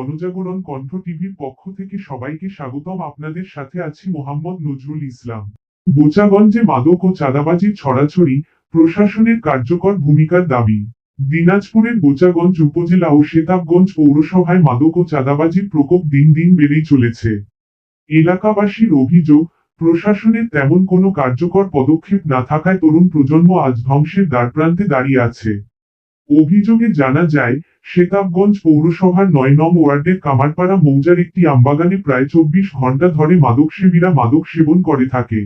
গণজাগরণ কণ্ঠ টিভির পক্ষ থেকে সবাইকে স্বাগতম। আপনাদের সাথে আছি মোহাম্মদ নজরুল ইসলাম। বোচাগঞ্জে মাদক ও চাঁদাবাজির ছড়াছড়ি প্রশাসনের কার্যকর ভূমিকার দাবি। দিনাজপুরের বোচাগঞ্জ উপজেলা ও সেতাবগঞ্জ পৌরসভায় মাদক ও চাঁদাবাজির প্রকোপ দিন দিন বেড়েই চলেছে। এলাকাবাসীর অভিযোগ, প্রশাসনের তেমন কোনো কার্যকর পদক্ষেপ না থাকায় তরুণ প্রজন্ম আজ ধ্বংসের দ্বারপ্রান্তে দাঁড়িয়ে আছে। অভিযোগে জানা যায়, শেতাবগঞ্জ পৌরসভার নয় নং ওয়ার্ডের কামারপাড়া মৌজার একটি আমবাগানে প্রায় চব্বিশ ঘণ্টা ধরে মাদকসেবীরা মাদক সেবন করে থাকে।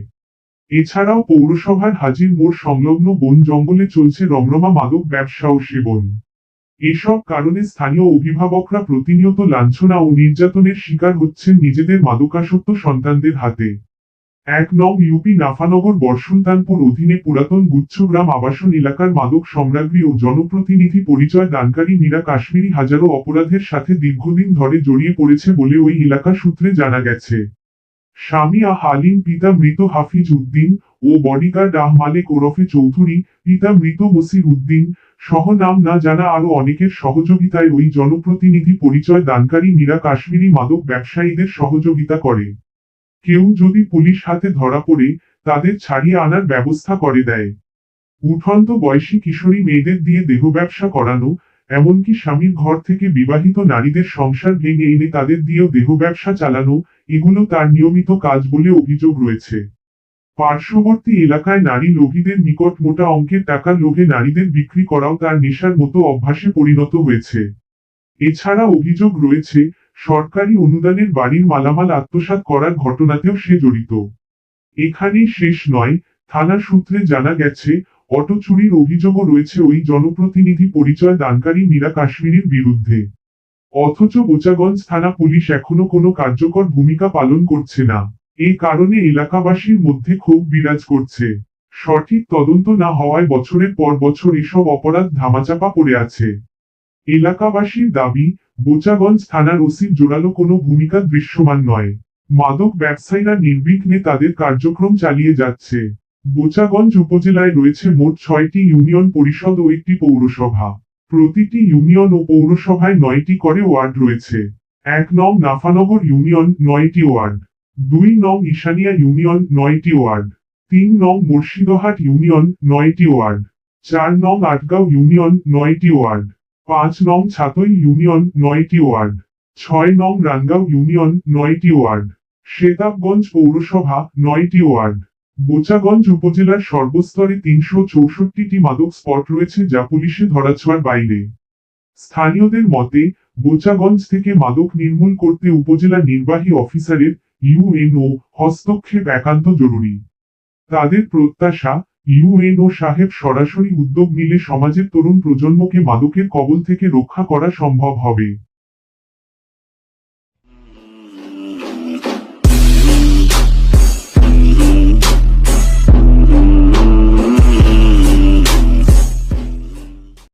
এছাড়াও পৌরসভার হাজির মোড় সংলগ্ন বন জঙ্গলে চলছে রমরমা মাদক ব্যবসা ও সেবন। এসব কারণে স্থানীয় অভিভাবকরা প্রতিনিয়ত লাঞ্ছনা ও নির্যাতনের শিকার হচ্ছেন নিজেদের মাদকাসক্ত সন্তানদের হাতে। এক নং ইউপি নাফানগর বর্ষুলতানপুর অধীনে পুরাতন গুচ্ছগ্রাম আবাসন এলাকার মাদক সম্রাজ্ঞী ও জনপ্রতিনিধি পরিচয় দানকারী মীরা কাশ্মীরি হাজারো অপরাধের সাথে দীর্ঘদিন ধরে জড়িয়ে পড়েছে বলে ওই এলাকা সূত্রে জানা গেছে। স্বামী আহ আলিম পিতা মৃত হাফিজ উদ্দিন ও বডিগার্ড আহ মালেক ওরফে চৌধুরী, পিতা মৃত মসির উদ্দিন সহ নাম না জানা আরও অনেকের সহযোগিতায় ওই জনপ্রতিনিধি পরিচয় দানকারী মীরা কাশ্মীরি মাদক ব্যবসায়ীদের সহযোগিতা করে। কেউ যদি পুলিশ হাতে ধরা পড়ে, তাদের ছাড়িয়ে আনার ব্যবস্থা করে দেয়। উঠন্ত বয়সী কিশোরী মেয়েদের দিয়ে দেহ ব্যবসা করানো, এমনকি স্বামীর ঘর থেকে বিবাহিত নারীদের সংসার ভেঙে এনে তাদের দিয়েও দেহ ব্যবসা চালানো, এগুলো তার নিয়মিত কাজ বলে অভিযোগ রয়েছে। পার্শ্ববর্তী এলাকায় নারী লোভীদের নিকট মোটা অঙ্কের টাকার লোভে নারীদের বিক্রি করাও তার নেশার মতো অভ্যাসে পরিণত হয়েছে। এছাড়া অভিযোগ রয়েছে সরকারি অনুদানের বাড়ির মালামাল আত্মসাৎ করার ঘটনাতেও সে জড়িত। এখানেই শেষ নয় থানা সূত্রে জানা গেছে, অটো চুরির অভিযোগও রয়েছে ওই জনপ্রতিনিধি পরিচয় দানকারী মীরা কাশ্মীরের বিরুদ্ধে। অথচ বোচাগঞ্জ থানা পুলিশ এখনও কোনো কার্যকর ভূমিকা পালন করছে না। এই কারণে এলাকাবাসীর মধ্যে ক্ষোভ বিরাজ করছে। সঠিক তদন্ত না হওয়ায় বছরের পর বছর এসব অপরাধ ধামাচাপা পড়ে আছে। এলাকাবাসীর দাবি, বোচাগঞ্জ থানার ওসির জোরালো কোনো ভূমিকা দৃশ্যমান নয়। মাদক ব্যবসায়ীরা নির্বিঘ্নে তাদের কার্যক্রম চালিয়ে যাচ্ছে। বোচাগঞ্জ উপজেলায় রয়েছে মোট ছয়টি ইউনিয়ন পরিষদ ও একটি পৌরসভা। প্রতিটি ইউনিয়ন ও পৌরসভায় নয়টি করে ওয়ার্ড রয়েছে। এক নং নাফানগর ইউনিয়ন, নয়টি ওয়ার্ড। দুই নং ঈশানিয়া ইউনিয়ন, নয়টি ওয়ার্ড। তিন নং মুর্শিদহাট ইউনিয়ন, নয়টি ওয়ার্ড। চার নং আটগাঁও ইউনিয়ন, নয়টি ওয়ার্ড। পাঁচ নং ছাতই ইউনিয়ন, নয়টি ওয়ার্ড। ছয় নং রানগাঁও ইউনিয়ন, নয়টি ওয়ার্ড। শেতাবগঞ্জ পৌরসভা, নয়টি ওয়ার্ড। বোচাগঞ্জ উপজেলার সর্বস্তরে তিনশো চৌষট্টিটি মাদক স্পট রয়েছে যা পুলিশে ধরাছোঁয়ার বাইরে। স্থানীয়দের মতে, বোচাগঞ্জ থেকে মাদক নির্মূল করতে উপজেলা নির্বাহী অফিসারের ইউএনও হস্তক্ষেপ একান্ত জরুরি। তাদের প্রত্যাশা ইউএনও সাহেব সরাসরি উদ্যোগ নিলে সমাজের তরুণ প্রজন্মকে মাদকের কবল থেকে রক্ষা করা সম্ভব হবে।